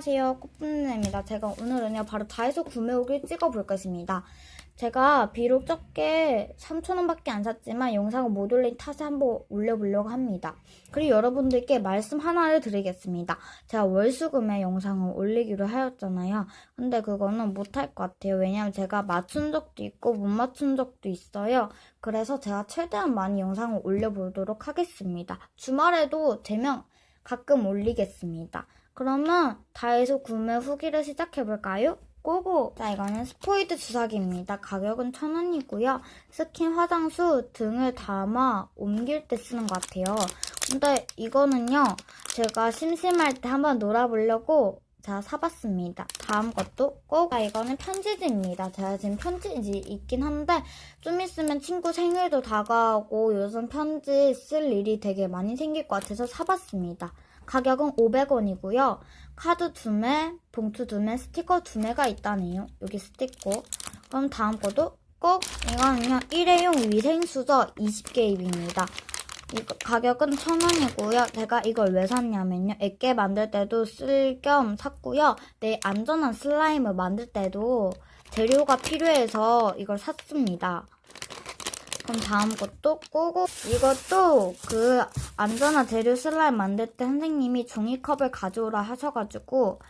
안녕하세요. 꽃분입니다. 제가 오늘은요, 바로 다이소 구매 후기를 찍어볼 것입니다. 제가 비록 적게 3,000원 밖에 안 샀지만 영상을 못 올린 탓에 한번 올려보려고 합니다. 그리고 여러분들께 말씀 하나를 드리겠습니다. 제가 월수금에 영상을 올리기로 하였잖아요. 근데 그거는 못할 것 같아요. 왜냐면 제가 맞춘 적도 있고 못 맞춘 적도 있어요. 그래서 제가 최대한 많이 영상을 올려보도록 하겠습니다. 주말에도 되면 가끔 올리겠습니다. 그러면 다이소 구매 후기를 시작해볼까요? 고고! 자, 이거는 스포이드 주사기입니다. 가격은 1,000원이고요. 스킨, 화장수 등을 담아 옮길 때 쓰는 것 같아요. 근데 이거는요, 제가 심심할 때 한번 놀아보려고 제가 사봤습니다. 다음 것도 꼭, 아, 이거는 편지지입니다. 제가 지금 편지지 있긴 한데, 좀 있으면 친구 생일도 다가오고 요즘 편지 쓸 일이 되게 많이 생길 것 같아서 사봤습니다. 가격은 500원이고요. 카드 두 매, 봉투 두 매, 스티커 두 매가 있다네요. 여기 스티커. 그럼 다음 것도 꼭 이거는요. 일회용 위생수저 20개입니다. 이거 가격은 1,000원이고요. 제가 이걸 왜 샀냐면요. 액계 만들 때도 쓸 겸 샀고요. 내 안전한 슬라임을 만들 때도 재료가 필요해서 이걸 샀습니다. 그럼 다음 것도 꼬고 이것도 그 안전한 재료 슬라임 만들 때 선생님이 종이컵을 가져오라 하셔가지고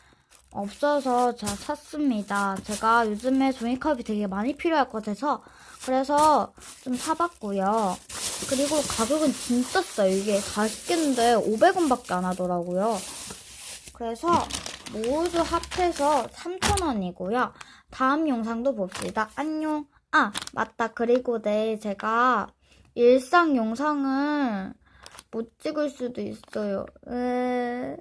없어서 제가 샀습니다. 제가 요즘에 종이컵이 되게 많이 필요할 것 같아서 그래서 좀 사봤고요. 그리고 가격은 진짜 싸요. 이게 40개인데 500원밖에 안 하더라고요. 그래서 모두 합해서 3,000원이고요. 다음 영상도 봅시다. 안녕. 아, 맞다. 그리고 내 제가 일상 영상을 못 찍을 수도 있어요. 에...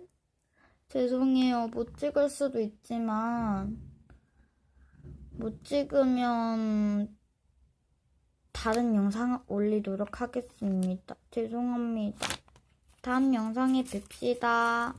죄송해요. 못 찍을 수도 있지만 못 찍으면 다른 영상을 올리도록 하겠습니다. 죄송합니다. 다음 영상에 뵙시다.